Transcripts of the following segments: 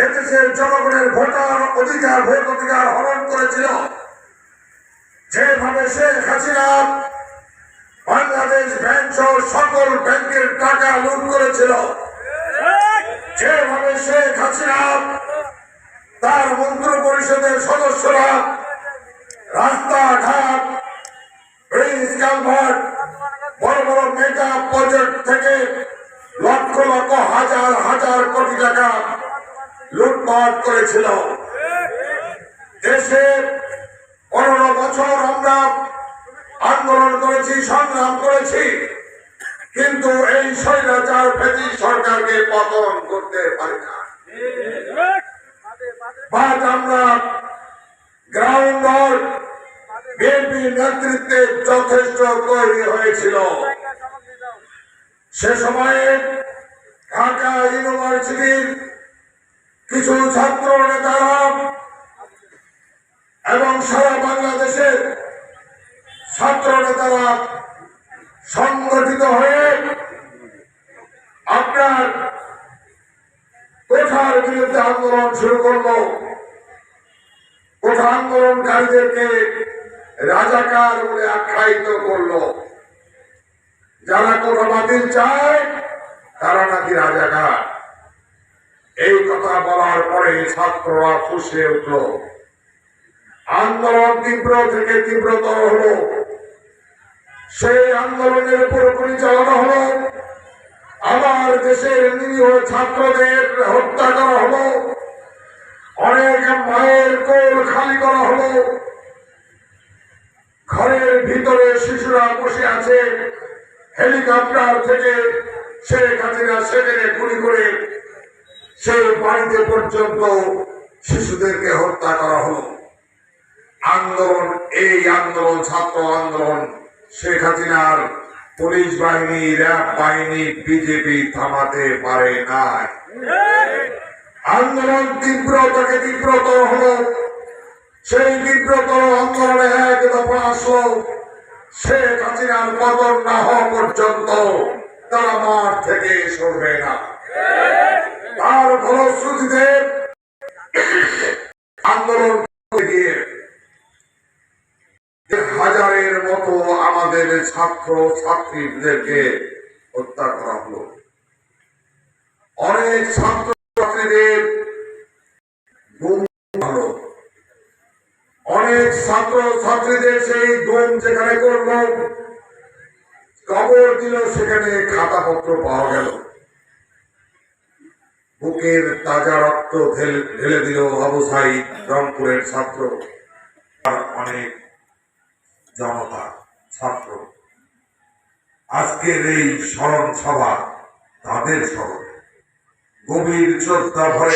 এদেশের জনগণের ভোটার অধিকার, ভোট অধিকার হরণ করেছিল। যেভাবে শেখ হাসিনা বাংলাদেশ ব্যাংক সহ সকল ব্যাংকের টাকা লুট করেছিল, যেভাবে শেখ হাসিনা তার মন্ত্রী পরিষদের সদস্যরা রাস্তাঘাট, ব্রিজ কালভার্ট বড় বড় মেগা প্রজেক্ট থেকে লক্ষ লক্ষ হাজার হাজার কোটি টাকা লুটপাট করেছিল দেশে পনেরো বছর আমরা আন্দোলন করেছি, সংগ্রাম করেছি, কিন্তু এই স্বৈরাচার ফেজি সরকারকে পতন করতে পারি না। আমরা নেতৃত্বে যথেষ্ট তৈরি হয়েছিল। সে সময়ে ঢাকা ইউনিভার্সিটির কিছু ছাত্র নেতারা এবং সারা বাংলাদেশের ছাত্র নেতারা সংগঠিত হয়ে আপনার কোঠার বিরুদ্ধে আন্দোলন শুরু করল। কোঠা আন্দোলনকারীদেরকে রাজাকার বলে আখ্যায়িত করল। যারা কোঠা বাতিল চায়, তারা নাকি রাজাকার। এই কথা বলার পরে ছাত্ররা ফুসে উঠল আন্দোলন তীব্র থেকে তীব্রতর হলো। সেই আন্দোলনের পুরোপুরি চালানো হলো। আমার দেশের নিরীহ ছাত্রদের হত্যা করা হলো। অনেক মায়ের কোল খালি করা হলো। ঘরের ভিতরে শিশুরা বসে আছে। হেলিকপ্টার থেকে শেখ হাসিনা সেখানে গুলি করে সেই বাড়িতে পর্যন্ত শিশুদেরকে হত্যা করা হলো। আন্দোলন, এই আন্দোলন, ছাত্র আন্দোলন, শেখ হাসিনার পুলিশ বাহিনী, র্যাব বাহিনী, বিজেপি থামাতে পারে না আন্দোলন তীব্র থেকে তীব্রতর হলো। সেই তীব্রতর আন্দোলনে এক দফা আসলো। শেখ হাসিনার পতন না হওয়া পর্যন্ত তারা মাঠ থেকে সরবে না। তার ফলশ্রুতিতে আন্দোলন গিয়ে হাজারের মতো আমাদের ছাত্র ছাত্রীদেরকে হত্যা করা হলো। অনেক ছাত্র ছাত্রীদের অনেক ছাত্র ছাত্রীদের সেই গুম যেখানে করল, কবর দিল, সেখানে খাতাপত্র পাওয়া গেল। বুকের তাজা রক্ত ঢেলে দিল আবু সাইদ রংপুরের ছাত্র। অনেক জনতা ছাত্র। আজকের এই স্মরণ সভা তাদের স্মরণ।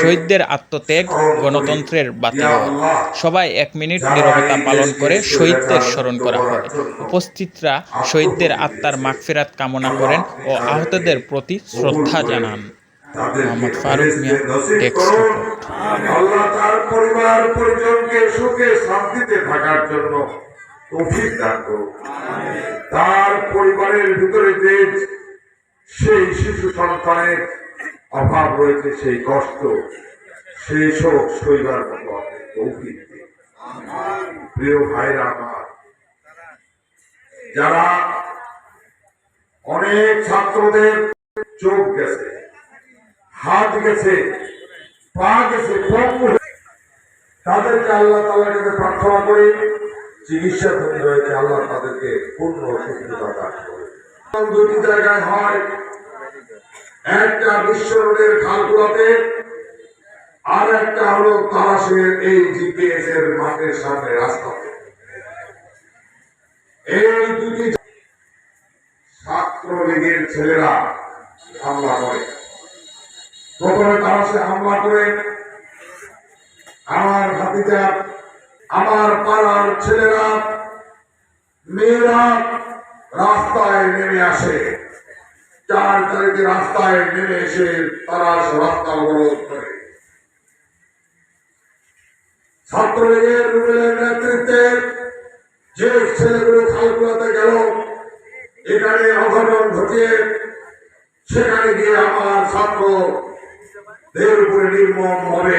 শহীদদের আত্মত্যাগ গণতন্ত্রের বাতিল সবাই এক মিনিট নিরবতা পালন করে শহীদদের স্মরণ করা হয়। উপস্থিতরা শহীদদের আত্মার মাগফিরাত কামনা করেন ও আহতদের প্রতি শ্রদ্ধা জানান। মোহাম্মদ ফারুক মিয়া, আল্লাহ তার পরিবার পরিজনকে সুখে শান্তিতে থাকার জন্য তৌফিক দান তার পরিবারের ভিতরে যে সেই শিশু সন্তানের অভাব রয়েছে সেই কষ্ট সেই শোক মতো তৌফিক প্রিয় ভাইরা আমার যারা অনেক ছাত্রদের চোখ গেছে হাত গেছে, পা গেছে তাদেরকে আল্লাহ তাআলার কাছে প্রার্থনা করে, চিকিৎসা ধনী রয়েছে, আল্লাহ তাদেরকে পূর্ণ সুস্থতা দান করে দুটি জায়গায় হয়, একটা বিশ্ব রোডের খালগুলোতে আর একটা হলো তারাশের এই জিপিএস এর মাঠের সামনে রাস্তাতে। এই দুটি ছাত্রলীগের ছেলেরা হামলা করে। প্রথমে তারা সে হামলা করে আমার ভাতিজা, আমার পাড়ার ছেলেরা, মেয়েরা রাস্তায় নেমে আসে। চার তারিখে রাস্তায় নেমে এসে তারা রাস্তা অবরোধ করে। ছাত্রলীগের রুবেলের নেতৃত্বে যে ছেলেগুলো খালগুলোতে গেল, এখানে অঘটন ঘটিয়ে সেখানে গিয়ে আমার ছাত্র দেহের উপরে নির্মম ভাবে